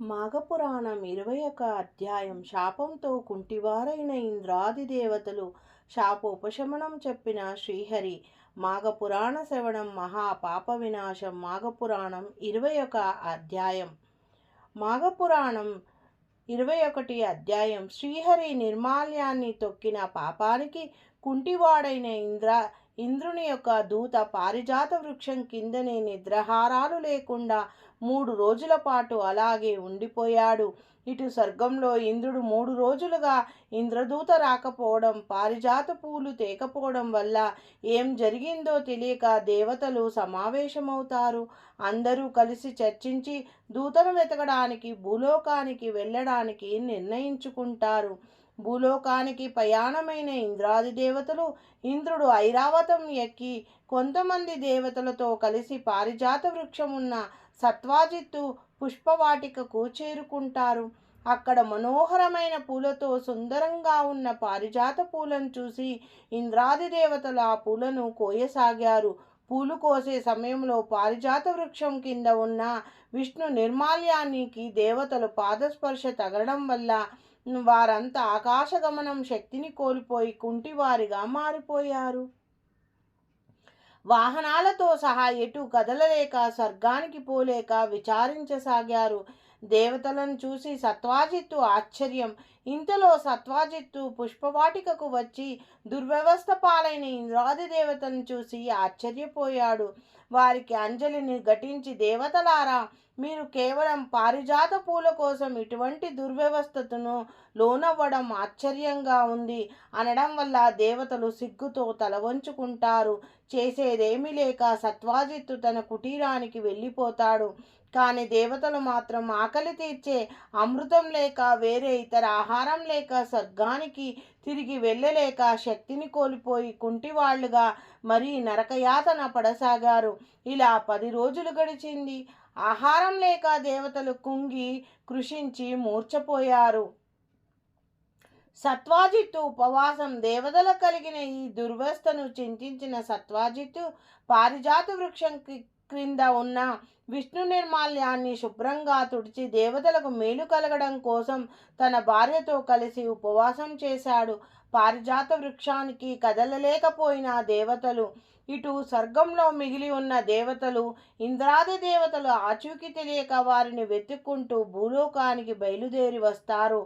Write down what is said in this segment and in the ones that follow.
మాఘపురాణం ఇరవై ఒక అధ్యాయం. శాపంతో కుంటివారైన ఇంద్రాది దేవతలు శాపోపశమనం చెప్పిన శ్రీహరి మాఘపురాణ శ్రవణం మహాపాప వినాశం. మాఘపురాణం ఇరవై ఒక అధ్యాయం. మాఘపురాణం ఇరవై ఒకటి అధ్యాయం. శ్రీహరి నిర్మాల్యాన్ని తొక్కిన పాపానికి కుంటివాడైన ఇంద్ర ఇంద్రుని యొక్క దూత పారిజాత వృక్షం కిందనే నిద్రహారాలు లేకుండా మూడు రోజుల పాటు అలాగే ఉండిపోయాడు. ఇటు స్వర్గంలో ఇంద్రుడు మూడు రోజులుగా ఇంద్రదూత రాకపోవడం పారిజాత పూలు తేకపోవడం వల్ల ఏం జరిగిందో తెలియక దేవతలు సమావేశమవుతారు. అందరూ కలిసి చర్చించి దూతను వెతకడానికి భూలోకానికి వెళ్ళడానికి నిర్ణయించుకుంటారు. భూలోకానికి ప్రయాణమైన ఇంద్రాది దేవతలు ఇంద్రుడు ఐరావతం ఎక్కి కొంతమంది దేవతలతో కలిసి పారిజాత వృక్షం ఉన్న సత్వాజిత్తు పుష్పవాటికకు చేరుకుంటారు. అక్కడ మనోహరమైన పూలతో సుందరంగా ఉన్న పారిజాత పూలను చూసి ఇంద్రాది దేవతలు ఆ పూలను కోయసాగారు. పూలు కోసే సమయంలో పారిజాత వృక్షం కింద ఉన్న విష్ణు నిర్మాల్యానికి దేవతలు పాదస్పర్శ తగలడం వల్ల వారంతా ఆకాశగమనం శక్తిని కోల్పోయి కుంటివారిగా మారిపోయారు. వాహనాలతో సహా ఎటు కదలలేక స్వర్గానికి పోలేక విచారించసాగారు. దేవతలను చూసి సత్వాజిత్తు ఆశ్చర్యం. ఇంతలో సత్వాజిత్తు పుష్పవాటికకు వచ్చి దుర్వ్యవస్థ పాలైన ఇంద్రాది దేవతలను చూసి ఆశ్చర్యపోయాడు. వారికి అంజలిని ఘటించి దేవతలారా మీరు కేవలం పారిజాత పూల కోసం ఇటువంటి దుర్వ్యవస్థతను లోనవ్వడం ఆశ్చర్యంగా ఉంది. అనడం వల్ల దేవతలు సిగ్గుతో తలవంచుకుంటారు చేసేదేమీ లేక సత్వాజిత్తు తన కుటీరానికి వెళ్ళిపోతాడు. కానీ దేవతలు మాత్రం ఆకలి తీర్చే అమృతం లేక వేరే ఇతర ఆహారం లేక స్వర్గానికి తిరిగి వెళ్ళలేక శక్తిని కోల్పోయి కుంటివాళ్ళుగా మరీ నరకయాతన పడసాగారు. ఇలా పది రోజులు గడిచింది. ఆహారం లేక దేవతలు కుంగి కృషించి మూర్చపోయారు సత్వాజిత్తు ఉపవాసం దేవతల కలిగిన ఈ దుర్వస్థను చింతించిన సత్వాజిత్తు పారిజాత వృక్షం క్రింద ఉన్న విష్ణు నిర్మాల్యాన్ని శుభ్రంగా తుడిచి దేవతలకు మేలు కలగడం కోసం తన భార్యతో కలిసి ఉపవాసం చేశాడు. పారిజాత వృక్షానికి కదలలేకపోయిన దేవతలు ఇటు స్వర్గంలో మిగిలి ఉన్న దేవతలు ఇంద్రాది దేవతలు ఆచూకీ తెలియక వారిని వెతుక్కుంటూ భూలోకానికి బయలుదేరి వస్తారు.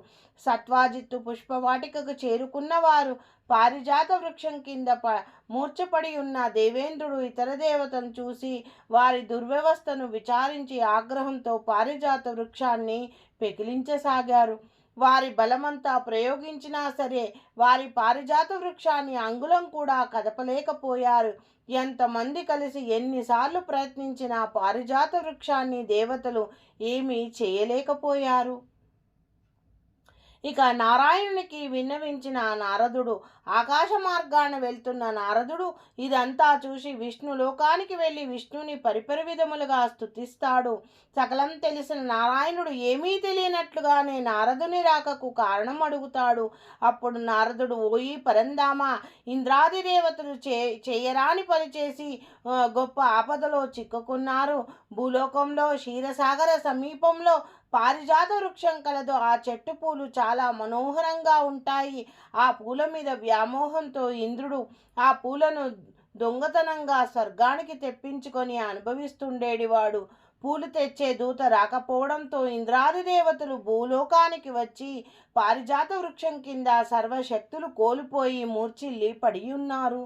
సత్వాజిత్తు పుష్పవాటికకు చేరుకున్న వారు పారిజాత వృక్షం కింద ప మూర్చపడి ఉన్న దేవేంద్రుడు ఇతర దేవతను చూసి వారి దుర్వ్యవస్థను విచారించి ఆగ్రహంతో పారిజాత వృక్షాన్ని పెకిలించసాగారు. వారి బలమంతా ప్రయోగించినా సరే వారి పారిజాత వృక్షాన్ని అంగుళం కూడా కదపలేకపోయారు. ఎంతమంది కలిసి ఎన్నిసార్లు ప్రయత్నించినా పారిజాత వృక్షాన్ని దేవతలు ఏమీ చేయలేకపోయారు. ఇక నారాయణునికి విన్నవించిన నారదుడు ఆకాశ మార్గాన వెళ్తున్న నారదుడు ఇదంతా చూసి విష్ణు లోకానికి వెళ్ళి విష్ణుని పరిపరి విధములుగా స్థుతిస్తాడు సకలం తెలిసిన నారాయణుడు ఏమీ తెలియనట్లుగానే నారదుని రాకకు కారణం అడుగుతాడు. అప్పుడు నారదుడు ఓయి పరందామ ఇంద్రాది దేవతలు చే చేయరాని పనిచేసి గొప్ప ఆపదలో చిక్కుకున్నారు. భూలోకంలో క్షీరసాగర సమీపంలో పారిజాత వృక్షం కలదు. ఆ చెట్టు పూలు చాలా మనోహరంగా ఉంటాయి. ఆ పూల మీద వ్యామోహంతో ఇంద్రుడు ఆ పూలను దొంగతనంగా స్వర్గానికి తెప్పించుకొని అనుభవిస్తుండేడివాడు. పూలు తెచ్చే దూత రాకపోవడంతో ఇంద్రాది దేవతలు భూలోకానికి వచ్చి పారిజాత వృక్షం కింద సర్వశక్తులు కోల్పోయి మూర్చిల్లి పడి ఉన్నారు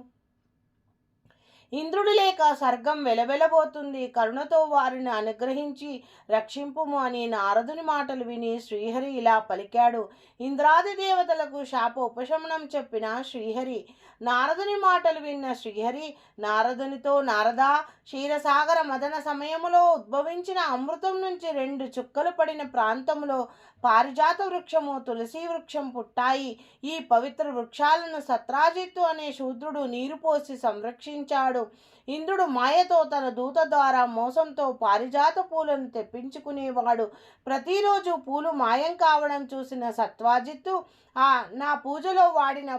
ఇంద్రుడు లేక సర్గం వెలవెలబోతుంది. కరుణతో వారిని అనుగ్రహించి రక్షింపుము అని నారదుని మాటలు విని శ్రీహరి ఇలా పలికాడు. ఇంద్రాది దేవతలకు శాప ఉపశమనం చెప్పిన శ్రీహరి నారదుని మాటలు విన్న శ్రీహరి నారదునితో నారద క్షీరసాగర మదన సమయములో ఉద్భవించిన అమృతం నుంచి రెండు చుక్కలు పడిన ప్రాంతంలో పారిజాత వృక్షము తులసి వృక్షం పుట్టాయి. ఈ పవిత్ర వృక్షాలను సత్రాజిత్తు అనే శూద్రుడు నీరు పోసి సంరక్షించాడు. ఇంద్రుడు మాయతో తన దూత ద్వారా మోసంతో పారిజాత పూలను తెప్పించుకునేవాడు. ప్రతిరోజు పూలు మాయం కావడం చూసిన సత్వాజిత్తు ఆ నా పూజలో వాడిన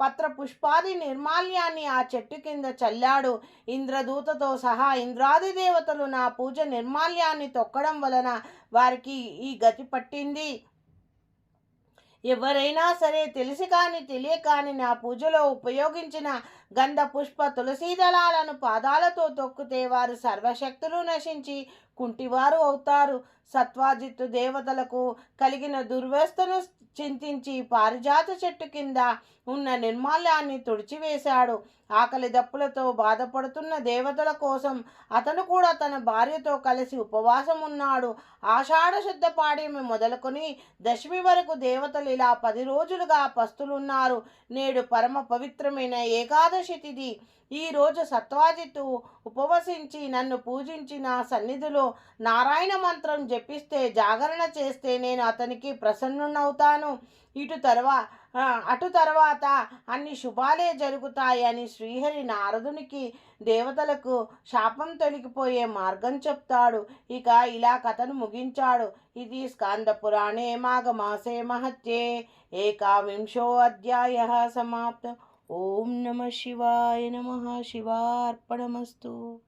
పత్ర పుష్పాది నిర్మాల్యాన్ని ఆ చెట్టు కింద చల్లాడు. ఇంద్రదూతతో సహా ఇంద్రాది దేవతలు నా పూజ నిర్మాల్యాన్ని తొక్కడం వలన వారికి ఈ గతి పట్టింది. ఎవరైనా సరే తెలిసి కాని తెలియక కాని నా పూజలో ఉపయోగించిన గంధ పుష్ప తులసీ దళాలను పాదాలతో తొక్కితే వారు సర్వశక్తులు నశించి కుంటివారు అవుతారు. సత్వాజిత్తు దేవతలకు కలిగిన దుర్వ్యవస్థను చింతించి పారిజాత చెట్టు కింద ఉన్న నిర్మాల్యాన్ని తుడిచివేశాడు. ఆకలి దప్పులతో బాధపడుతున్న దేవతల కోసం అతను కూడా తన భార్యతో కలిసి ఉపవాసం ఉన్నాడు ఆషాఢ శుద్ధ పాడ్యమి మొదలుకొని దశమి వరకు దేవతలు ఇలా పది రోజులుగా పస్తులున్నారు. నేడు పరమ పవిత్రమైన ఏకాదశి తిథి ఈరోజు సత్వాజిత్తు ఉపవసించి నన్ను పూజించి నా సన్నిధిలో నారాయణ మంత్రం జపిస్తే జాగరణ చేస్తే నేను అతనికి ప్రసన్నునవుతాను. ఇటు తర్వా అటు తర్వాత అన్ని శుభాలే జరుగుతాయని శ్రీహరి నారదునికి దేవతలకు శాపం తొలగిపోయే మార్గం చెప్తాడు. ఇక ఇలా కథను ముగించాడు. ఇది స్కాందపురాణే మాఘమాసే మహత్యే. ఏకావింశో అధ్యాయ సమాప్తం. ఓం నమ శివాయ నమ శివార్పణమస్తు.